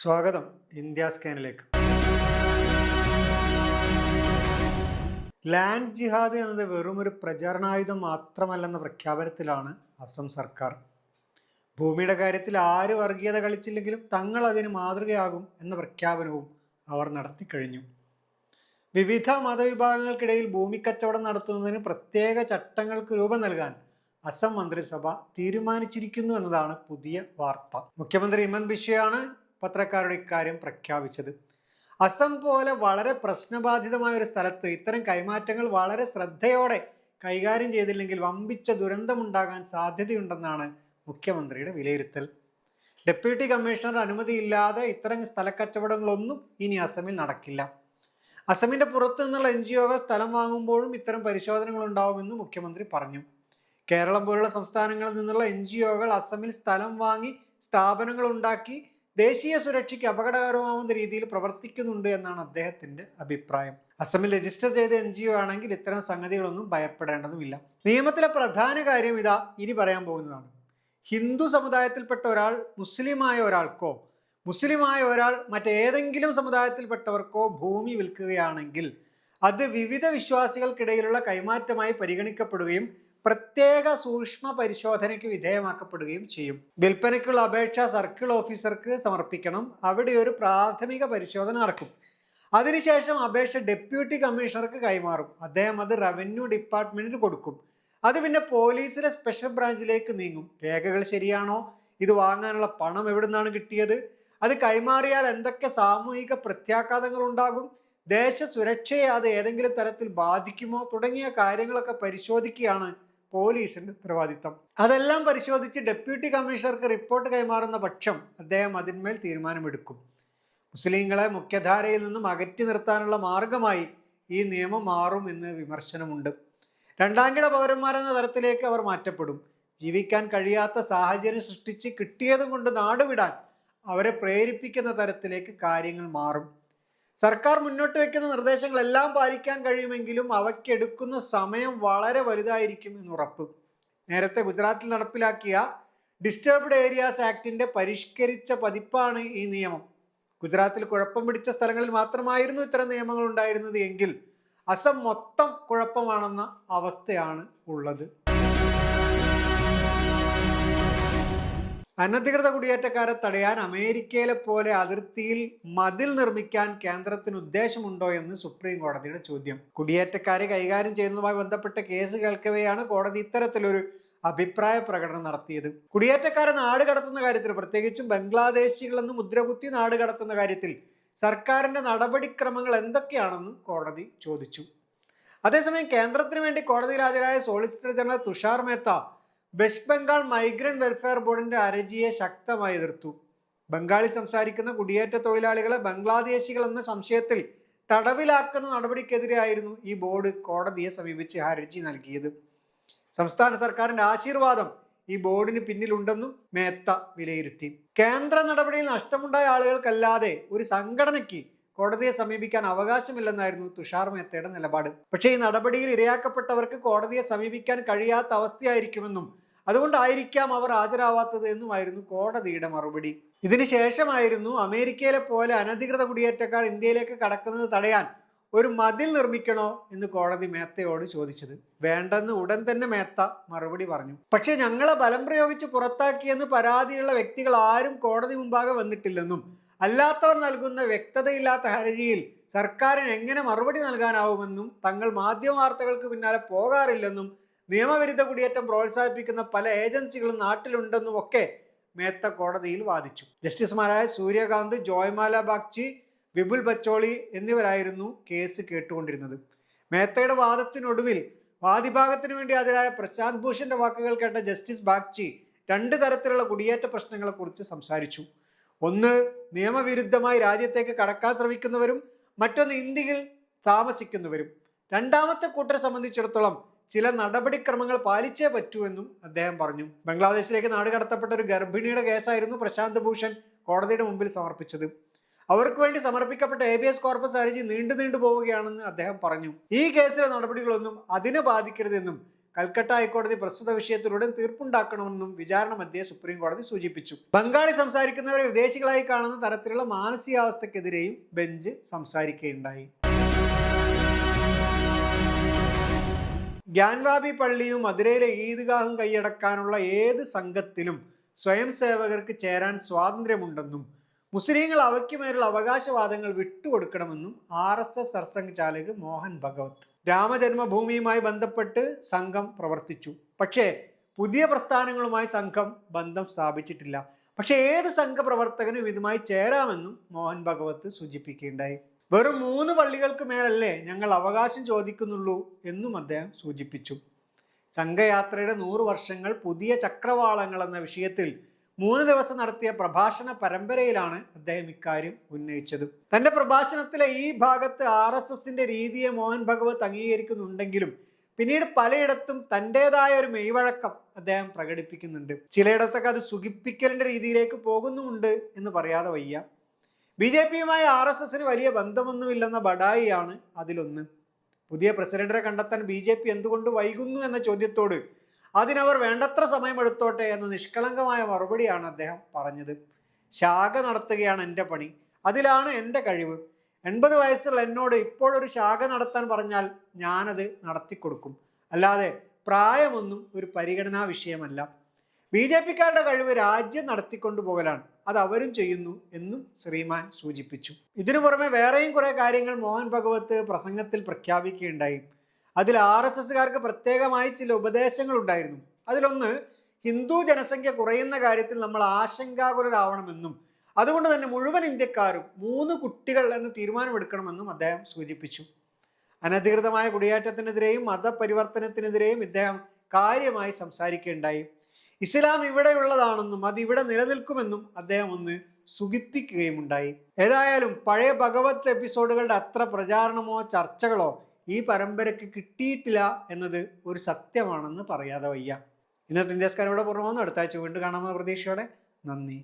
സ്വാഗതം India സ്കാനിലേക്ക്. Land ജിഹാദ് എന്നത് വെറും ഒരു പ്രചാരണായുധം മാത്രമല്ലെന്ന പ്രഖ്യാപനത്തിലാണ് അസം സർക്കാർ. ഭൂമിയുടെ കാര്യത്തിൽ ആര് വർഗീയത കളിച്ചില്ലെങ്കിലും തങ്ങൾ അതിന് മാതൃകയാകും എന്ന പ്രഖ്യാപനവും അവർ നടത്തിക്കഴിഞ്ഞു. വിവിധ മതവിഭാഗങ്ങൾക്കിടയിൽ ഭൂമി കച്ചവടം നടത്തുന്നതിന് പ്രത്യേക ചട്ടങ്ങൾക്ക് രൂപം നൽകാൻ അസം മന്ത്രിസഭ തീരുമാനിച്ചിരിക്കുന്നു എന്നതാണ് പുതിയ വാർത്ത. മുഖ്യമന്ത്രി ഇമൻ ബിശ്വയാണ് പത്രക്കാരുടെ ഇക്കാര്യം പ്രഖ്യാപിച്ചത്. അസം പോലെ വളരെ പ്രശ്നബാധിതമായ ഒരു സ്ഥലത്ത് ഇത്തരം കൈമാറ്റങ്ങൾ വളരെ ശ്രദ്ധയോടെ കൈകാര്യം ചെയ്തില്ലെങ്കിൽ വമ്പിച്ച ദുരന്തമുണ്ടാകാൻ സാധ്യതയുണ്ടെന്നാണ് മുഖ്യമന്ത്രിയുടെ വിലയിരുത്തൽ. ഡെപ്യൂട്ടി കമ്മീഷണർ അനുമതിയില്ലാതെ ഇത്തരം സ്ഥലക്കച്ചവടങ്ങളൊന്നും ഇനി അസമിൽ നടക്കില്ല. അസമിന്റെ പുറത്തു നിന്നുള്ള എൻ ജി ഒകൾ സ്ഥലം വാങ്ങുമ്പോഴും ഇത്തരം പരിശോധനകൾ ഉണ്ടാവുമെന്ന് മുഖ്യമന്ത്രി പറഞ്ഞു. കേരളം പോലുള്ള സംസ്ഥാനങ്ങളിൽ നിന്നുള്ള എൻ ജി ഒകൾ അസമിൽ സ്ഥലം വാങ്ങി സ്ഥാപനങ്ങൾ ഉണ്ടാക്കി ദേശീയ സുരക്ഷയ്ക്ക് അപകടകരമാവുന്ന രീതിയിൽ പ്രവർത്തിക്കുന്നുണ്ട് എന്നാണ് അദ്ദേഹത്തിന്റെ അഭിപ്രായം. അസമിൽ രജിസ്റ്റർ ചെയ്ത എൻ ജി ഒ ആണെങ്കിൽ ഇത്തരം സംഗതികളൊന്നും ഭയപ്പെടേണ്ടതുമില്ല. നിയമത്തിലെ പ്രധാന കാര്യം ഇതാ ഇനി പറയാൻ പോകുന്നതാണ്. ഹിന്ദു സമുദായത്തിൽപ്പെട്ട ഒരാൾ മുസ്ലിമായ ഒരാൾക്കോ മുസ്ലിമായ ഒരാൾ മറ്റേതെങ്കിലും സമുദായത്തിൽപ്പെട്ടവർക്കോ ഭൂമി വിൽക്കുകയാണെങ്കിൽ അത് വിവിധ വിശ്വാസികൾക്കിടയിലുള്ള കൈമാറ്റമായി പരിഗണിക്കപ്പെടുകയും പ്രത്യേക സൂക്ഷ്മ പരിശോധനയ്ക്ക് വിധേയമാക്കപ്പെടുകയും ചെയ്യും. വിൽപ്പനയ്ക്കുള്ള അപേക്ഷ സർക്കിൾ ഓഫീസർക്ക് സമർപ്പിക്കണം. അവിടെ ഒരു പ്രാഥമിക പരിശോധന നടക്കും. അതിനുശേഷം അപേക്ഷ ഡെപ്യൂട്ടി കമ്മീഷണർക്ക് കൈമാറും. അദ്ദേഹം അത് റവന്യൂ ഡിപ്പാർട്ട്മെന്റിന് കൊടുക്കും. അത് പിന്നെ പോലീസിലെ സ്പെഷ്യൽ ബ്രാഞ്ചിലേക്ക് നീങ്ങും. രേഖകൾ ശരിയാണോ? ഇത് വാങ്ങാനുള്ള പണം എവിടെ നിന്നാണ് കിട്ടിയത്? അത് കൈമാറിയാൽ എന്തൊക്കെ സാമൂഹിക പ്രത്യാഘാതങ്ങൾ ഉണ്ടാകും? ദേശ സുരക്ഷയെ അത് ഏതെങ്കിലും തരത്തിൽ ബാധിക്കുമോ? തുടങ്ങിയ കാര്യങ്ങളൊക്കെ പരിശോധിക്കുകയാണ് പോലീസിന്റെ ഉത്തരവാദിത്തം അതെല്ലാം പരിശോധിച്ച് ഡെപ്യൂട്ടി കമ്മീഷണർക്ക് റിപ്പോർട്ട് കൈമാറുന്ന പക്ഷം അദ്ദേഹം അതിന്മേൽ തീരുമാനമെടുക്കും. മുസ്ലിങ്ങളെ മുഖ്യധാരയിൽ നിന്നും അകറ്റി നിർത്താനുള്ള മാർഗമായി ഈ നിയമം മാറും എന്ന് വിമർശനമുണ്ട്. രണ്ടാംകിട പൗരന്മാരെന്ന തരത്തിലേക്ക് അവർ മാറ്റപ്പെടും. ജീവിക്കാൻ കഴിയാത്ത സാഹചര്യം സൃഷ്ടിച്ച് കിട്ടിയതും കൊണ്ട് നാടുവിടാൻ അവരെ പ്രേരിപ്പിക്കുന്ന തരത്തിലേക്ക് കാര്യങ്ങൾ മാറും. സർക്കാർ മുന്നോട്ട് വെക്കുന്ന നിർദ്ദേശങ്ങളെല്ലാം പാലിക്കാൻ കഴിയുമെങ്കിലും അവയ്ക്കെടുക്കുന്ന സമയം വളരെ വലുതായിരിക്കും എന്ന് ഉറപ്പ്. നേരത്തെ ഗുജറാത്തിൽ നടപ്പിലാക്കിയ ഡിസ്റ്റർബ്ഡ് ഏരിയാസ് ആക്ടിന്റെ പരിഷ്കരിച്ച പതിപ്പാണ് ഈ നിയമം. ഗുജറാത്തിൽ കുഴപ്പം പിടിച്ച സ്ഥലങ്ങളിൽ മാത്രമായിരുന്നു ഇത്തരം നിയമങ്ങൾ ഉണ്ടായിരുന്നത് എങ്കിൽ അസം മൊത്തം കുഴപ്പമാണെന്ന അവസ്ഥയാണ് ഉള്ളത്. അനധികൃത കുടിയേറ്റക്കാരെ തടയാൻ അമേരിക്കയിലെ പോലെ അതിർത്തിയിൽ മതിൽ നിർമ്മിക്കാൻ കേന്ദ്രത്തിന് ഉദ്ദേശമുണ്ടോ എന്ന് സുപ്രീം കോടതിയുടെ ചോദ്യം. കുടിയേറ്റക്കാരെ കൈകാര്യം ചെയ്യുന്നതുമായി ബന്ധപ്പെട്ട കേസ് കേൾക്കവെയാണ് കോടതി ഇത്തരത്തിലൊരു അഭിപ്രായ പ്രകടനം നടത്തിയത്. കുടിയേറ്റക്കാരെ നാട് കടത്തുന്ന കാര്യത്തിൽ പ്രത്യേകിച്ചും ബംഗ്ലാദേശികളെന്ന് മുദ്രകുത്തി നാട് കടത്തുന്ന കാര്യത്തിൽ സർക്കാരിന്റെ നടപടിക്രമങ്ങൾ എന്തൊക്കെയാണെന്നും കോടതി ചോദിച്ചു. അതേസമയം കേന്ദ്രത്തിന് വേണ്ടി കോടതിയിൽ ഹാജരായ solicitor general Tushar Mehta West Bengal migrant welfare ബോർഡിന്റെ അരജിയെ ശക്തമായി എതിർത്തു. ബംഗാളി സംസാരിക്കുന്ന കുടിയേറ്റ തൊഴിലാളികളെ ബംഗ്ലാദേശികൾ എന്ന സംശയത്തിൽ തടവിലാക്കുന്ന നടപടിക്കെതിരെയായിരുന്നു ഈ ബോർഡ് കോടതിയെ സമീപിച്ച് ഹർജി നൽകിയത്. സംസ്ഥാന സർക്കാരിന്റെ ആശീർവാദം ഈ ബോർഡിന് പിന്നിലുണ്ടെന്നും മേത്ത വിലയിരുത്തി. കേന്ദ്ര നടപടിയിൽ നഷ്ടമുണ്ടായ ആളുകൾക്കല്ലാതെ ഒരു സംഘടനയ്ക്ക് കോടതിയെ സമീപിക്കാൻ അവകാശമില്ലെന്നായിരുന്നു തുഷാർ മേത്തയുടെ നിലപാട്. പക്ഷേ ഈ നടപടിയിൽ ഇരയാക്കപ്പെട്ടവർക്ക് കോടതിയെ സമീപിക്കാൻ കഴിയാത്ത അവസ്ഥയായിരിക്കുമെന്നും അതുകൊണ്ടായിരിക്കാം അവർ ഹാജരാവാത്തത് എന്നുമായിരുന്നു കോടതിയുടെ മറുപടി. ഇതിനു ശേഷമായിരുന്നു അമേരിക്കയിലെ പോലെ അനധികൃത കുടിയേറ്റക്കാർ ഇന്ത്യയിലേക്ക് കടക്കുന്നത് തടയാൻ ഒരു മതിൽ നിർമ്മിക്കണോ എന്ന് കോടതി മേത്തയോട് ചോദിച്ചത്. വേണ്ടെന്ന് ഉടൻ തന്നെ മേത്ത മറുപടി പറഞ്ഞു. പക്ഷേ ഞങ്ങളെ ബലം പ്രയോഗിച്ച് പുറത്താക്കിയെന്ന് പരാതിയുള്ള വ്യക്തികൾ ആരും കോടതി മുമ്പാകെ വന്നിട്ടില്ലെന്നും അല്ലാത്തവർ നൽകുന്ന വ്യക്തതയില്ലാത്ത ഹർജിയിൽ സർക്കാരിന് എങ്ങനെ മറുപടി നൽകാനാവുമെന്നും തങ്ങൾ മാധ്യമ വാർത്തകൾക്ക് പിന്നാലെ പോകാറില്ലെന്നും നിയമവിരുദ്ധ കുടിയേറ്റം പ്രോത്സാഹിപ്പിക്കുന്ന പല ഏജൻസികളും നാട്ടിലുണ്ടെന്നും ഒക്കെ മേത്ത കോടതിയിൽ വാദിച്ചു. ജസ്റ്റിസുമാരായ സൂര്യകാന്ത് ജോയ്മാല ബാഗ്ചി വിപുൽ ബച്ചോളി എന്നിവരായിരുന്നു കേസ് കേട്ടുകൊണ്ടിരുന്നത്. മേത്തയുടെ വാദത്തിനൊടുവിൽ വാദിഭാഗത്തിന് വേണ്ടി ഹാജരായ പ്രശാന്ത് ഭൂഷന്റെ വാക്കുകൾ കേട്ട ജസ്റ്റിസ് ബാഗ്ചി രണ്ട് തരത്തിലുള്ള കുടിയേറ്റ പ്രശ്നങ്ങളെക്കുറിച്ച് സംസാരിച്ചു. ഒന്ന് നിയമവിരുദ്ധമായി രാജ്യത്തേക്ക് കടക്കാൻ ശ്രമിക്കുന്നവരും മറ്റൊന്ന് ഇന്ത്യയിൽ താമസിക്കുന്നവരും. രണ്ടാമത്തെ കൂട്ടരെ സംബന്ധിച്ചിടത്തോളം ചില നടപടിക്രമങ്ങൾ പാലിച്ചേ പറ്റൂ എന്നും അദ്ദേഹം പറഞ്ഞു. ബംഗ്ലാദേശിലേക്ക് നാട് കടത്തപ്പെട്ട ഒരു ഗർഭിണിയുടെ കേസായിരുന്നു പ്രശാന്ത് ഭൂഷൺ കോടതിയുടെ മുമ്പിൽ സമർപ്പിച്ചത്. അവർക്ക് വേണ്ടി സമർപ്പിക്കപ്പെട്ട എ ബി എസ് കോർപ്പസ് ഹർജി നീണ്ടു നീണ്ടു പോവുകയാണെന്ന് അദ്ദേഹം പറഞ്ഞു. ഈ കേസിലെ നടപടികളൊന്നും അതിനെ ബാധിക്കരുതെന്നും കൽക്കട്ട ഹൈക്കോടതി പ്രസ്തുത വിഷയത്തിൽ ഉടൻ തീർപ്പുണ്ടാക്കണമെന്നും വിചാരണ മധ്യേ സുപ്രീം കോടതി സൂചിപ്പിച്ചു. ബംഗാളി സംസാരിക്കുന്നവരെ വിദേശികളായി കാണുന്ന തരത്തിലുള്ള മാനസികാവസ്ഥക്കെതിരെയും ബെഞ്ച് സംസാരിക്കുകയുണ്ടായി. ഗ്യാൻവാബി പള്ളിയും മധുരയിലെ ഈദ്ഗാഹും കൈയടക്കാനുള്ള ഏത് സംഘത്തിലും സ്വയം സേവകർക്ക് ചേരാൻ സ്വാതന്ത്ര്യമുണ്ടെന്നും മുസ്ലിങ്ങൾ അവയ്ക്ക് മേലുള്ള അവകാശവാദങ്ങൾ വിട്ടുകൊടുക്കണമെന്നും R S S Sarsanghchalak Mohan Bhagwat രാമജന്മഭൂമിയുമായി ബന്ധപ്പെട്ട് സംഘം പ്രവർത്തിച്ചു. പക്ഷേ പുതിയ പ്രസ്ഥാനങ്ങളുമായി സംഘം ബന്ധം സ്ഥാപിച്ചിട്ടില്ല. പക്ഷേ ഏത് സംഘപ്രവർത്തകനും ഇതുമായി ചേരാമെന്നും മോഹൻ ഭഗവത് സൂചിപ്പിക്കുകയുണ്ടായി. വെറും മൂന്ന് പള്ളികൾക്ക് മേലല്ലേ ഞങ്ങൾ അവകാശം ചോദിക്കുന്നുള്ളൂ എന്നും അദ്ദേഹം സൂചിപ്പിച്ചു. സംഘയാത്രയുടെ നൂറ് വർഷങ്ങൾ പുതിയ ചക്രവാളങ്ങൾ എന്ന വിഷയത്തിൽ മൂന്ന് ദിവസം നടത്തിയ പ്രഭാഷണ പരമ്പരയിലാണ് അദ്ദേഹം ഇക്കാര്യം ഉന്നയിച്ചത്. തന്റെ പ്രഭാഷണത്തിലെ ഈ ഭാഗത്ത് ആർ എസ് എസിന്റെ രീതിയെ മോഹൻ ഭഗവത് അംഗീകരിക്കുന്നുണ്ടെങ്കിലും പിന്നീട് പലയിടത്തും തന്റെതായ ഒരു മെയ്വഴക്കം അദ്ദേഹം പ്രകടിപ്പിക്കുന്നുണ്ട്. ചിലയിടത്തൊക്കെ അത് സുഖിപ്പിക്കലിന്റെ രീതിയിലേക്ക് പോകുന്നുമുണ്ട് എന്ന് പറയാതെ വയ്യ. ബി ജെ പിയുമായി ആർ എസ് എസിന് വലിയ ബന്ധമൊന്നുമില്ലെന്ന ബഡായിയാണ് അതിലൊന്ന്. പുതിയ പ്രസിഡന്റിനെ കണ്ടെത്താൻ ബി ജെ പി എന്തുകൊണ്ട് വൈകുന്നു എന്ന ചോദ്യത്തോട് അതിനവർ വേണ്ടത്ര സമയമെടുത്തോട്ടെ എന്ന നിഷ്കളങ്കമായ മറുപടിയാണ് അദ്ദേഹം പറഞ്ഞത്. ശാഖ നടത്തുകയാണ് എന്റെ പണി. അതിലാണ് എന്റെ കഴിവ്. എൺപത് വയസ്സുള്ള എന്നോട് ഇപ്പോഴൊരു ശാഖ നടത്താൻ പറഞ്ഞാൽ ഞാനത് നടത്തിക്കൊടുക്കും. അല്ലാതെ പ്രായമൊന്നും ഒരു പരിഗണനാ വിഷയമല്ല. ബി ജെ പിക്കാരുടെ കഴിവ് രാജ്യം നടത്തിക്കൊണ്ടു പോകലാണ്. അത് അവരും ചെയ്യുന്നു എന്നും ശ്രീമാൻ സൂചിപ്പിച്ചു. ഇതിനു പുറമെ വേറെയും കുറേ കാര്യങ്ങൾ മോഹൻ ഭഗവത് പ്രസംഗത്തിൽ പ്രഖ്യാപിക്കുകയുണ്ടായി. അതിൽ ആർ എസ് എസ്സുകാർക്ക് പ്രത്യേകമായി ചില ഉപദേശങ്ങൾ ഉണ്ടായിരുന്നു അതിലൊന്ന് ഹിന്ദു ജനസംഖ്യ കുറയുന്ന കാര്യത്തിൽ നമ്മൾ ആശങ്കാകുലരാവണമെന്നും അതുകൊണ്ട് തന്നെ മുഴുവൻ ഇന്ത്യക്കാരും മൂന്ന് കുട്ടികൾ എന്ന് തീരുമാനമെടുക്കണമെന്നും അദ്ദേഹം സൂചിപ്പിച്ചു. അനധികൃതമായ കുടിയേറ്റത്തിനെതിരെയും മതപരിവർത്തനത്തിനെതിരെയും ഇദ്ദേഹം കാര്യമായി സംസാരിക്കുകയുണ്ടായി. ഇസ്ലാം ഇവിടെയുള്ളതാണെന്നും അത് ഇവിടെ നിലനിൽക്കുമെന്നും അദ്ദേഹം ഒന്ന് സുഖിപ്പിക്കുകയും ഉണ്ടായി ഏതായാലും പഴയ ഭഗവത് എപ്പിസോഡുകളുടെ അത്ര പ്രചാരണമോ ചർച്ചകളോ ഈ പരമ്പരയ്ക്ക് കിട്ടിയിട്ടില്ല എന്നത് ഒരു സത്യമാണെന്ന് പറയാതെ വയ്യ. ഇന്നത്തെ ഇന്ത്യസ്കാരം ഇവിടെ പൂർണമാകുന്നു അടുത്ത ആഴ്ച വീണ്ടും കാണാമെന്ന പ്രതീക്ഷയോടെ നന്ദി.